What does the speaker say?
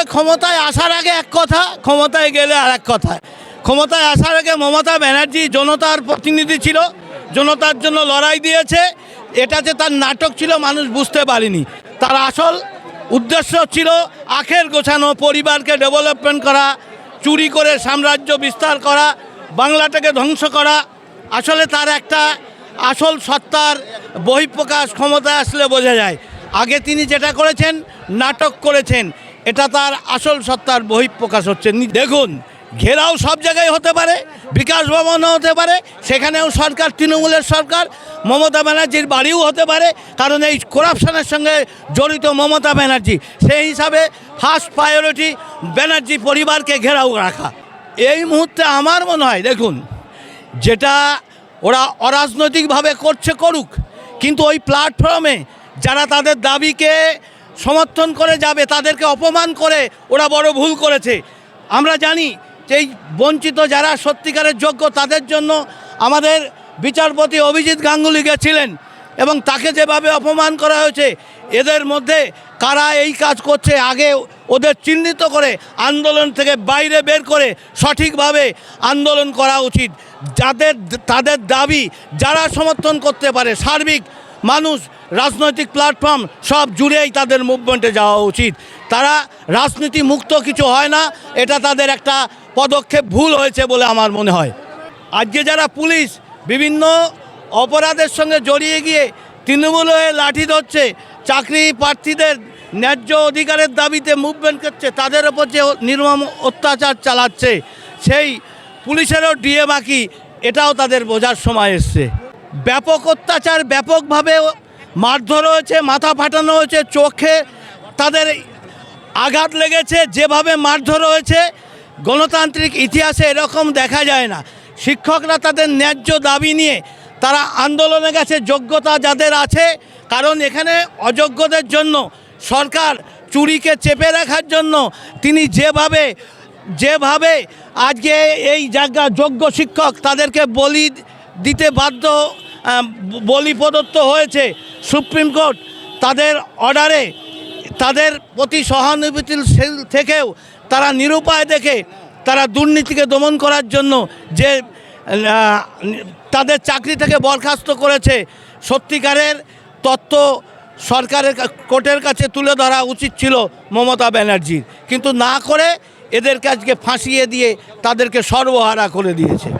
আসলে ক্ষমতায় আসার আগে এক কথা, ক্ষমতায় গেলে আর এক কথা। ক্ষমতায় আসার আগে মমতা ব্যানার্জি জনতার প্রতিনিধি ছিল, জনতার জন্য লড়াই দিয়েছে। এটা যে তার নাটক ছিল, মানুষ বুঝতে পারেনি। তার আসল উদ্দেশ্য ছিল আখের গোছানো, পরিবারকে ডেভেলপমেন্ট করা, চুরি করে সাম্রাজ্য বিস্তার করা, বাংলাটাকে ধ্বংস করা। আসলে তার একটা আসল সত্তার বহিঃপ্রকাশ ক্ষমতায় আসলে বোঝা যায়। আগে তিনি যেটা করেছেন, নাটক করেছেন। এটা তার আসল সত্তার বহিঃপ্রকাশ হচ্ছে দেখুন, ঘেরাও সব জায়গায় হতে পারে, বিকাশ ভবনও হতে পারে, সেখানেও সরকার, তৃণমূলের সরকার, মমতা ব্যানার্জির বাড়িও হতে পারে, কারণ এই করাপশনের সঙ্গে জড়িত মমতা ব্যানার্জি, সেই হিসাবে ফার্স্ট প্রায়োরিটি ব্যানার্জি পরিবারকে ঘেরাও রাখা। এই মুহূর্তে আমার মনে হয়, দেখুন, যেটা ওরা অরাজনৈতিকভাবে করছে করুক, কিন্তু ওই প্ল্যাটফর্মে যারা তাদের দাবিকে সমর্থন করে যাবে, তাদেরকে অপমান করে ওরা বড় ভুল করেছে। আমরা জানি এই বঞ্চিত যারা সত্যিকারের যোগ্য, তাদের জন্য আমাদের বিচারপতি অভিজিৎ গাঙ্গুলি গেছিলেন এবং তাকে যেভাবে অপমান করা হয়েছে, এদের মধ্যে কারা এই কাজ করছে, আগে ওদের চিহ্নিত করে আন্দোলন থেকে বাইরে বের করে সঠিকভাবে আন্দোলন করা উচিত। যাদের, তাদের দাবি যারা সমর্থন করতে পারে, সার্বিক মানুষ রাজনৈতিক প্ল্যাটফর্ম সব জুড়েই তাদের মুভমেন্টে যাওয়া উচিত। তারা রাজনীতি মুক্ত কিছু হয় না, এটা তাদের একটা পদক্ষেপ ভুল হয়েছে বলে আমার মনে হয়। আজকে যারা পুলিশ বিভিন্ন অপরাধের সঙ্গে জড়িয়ে গিয়ে তৃণমূল হয়ে লাঠি ধরছে, চাকরি প্রার্থীদের ন্যায্য অধিকারের দাবিতে মুভমেন্ট করছে, তাদের ওপর যে নির্মম অত্যাচার চালাচ্ছে, সেই পুলিশেরও ডিএ বাকি এটাও তাদের বোঝার সময় এসছে। ব্যাপক অত্যাচার ব্যাপকভাবে মারধর হয়েছে, মাথা ফাটানো হয়েছে, চোখে তাদের আঘাত লেগেছে, যেভাবে মারধর হয়েছে, গণতান্ত্রিক ইতিহাসে এরকম দেখা যায় না। শিক্ষকরা তাদের ন্যায্য দাবি নিয়ে তারা আন্দোলনে গেছে যোগ্যতা যাদের আছে, কারণ এখানে অযোগ্যদের জন্য সরকার চুরিকে চেপে রাখার জন্য তিনি যেভাবে যেভাবে আজকে এই জায়গা যোগ্য শিক্ষক তাদেরকে বলি দিতে বাধ্য বলি প্রদত্ত হয়েছে সুপ্রিম কোর্ট তাদের অর্ডারে, তাদের প্রতি সহানুভূতিশীল থেকেও তারা নিরুপায় দেখে তারা দুর্নীতিকে দমন করার জন্য যে তাদের চাকরি থেকে বরখাস্ত করেছে, সত্যিকারের তত্ত্ব সরকারের কোর্টের কাছে তুলে ধরা উচিত ছিল মমতা ব্যানার্জির। কিন্তু না করে এদেরকে আজকে ফাঁসিয়ে দিয়ে তাদেরকে সর্বহারা করে দিয়েছে।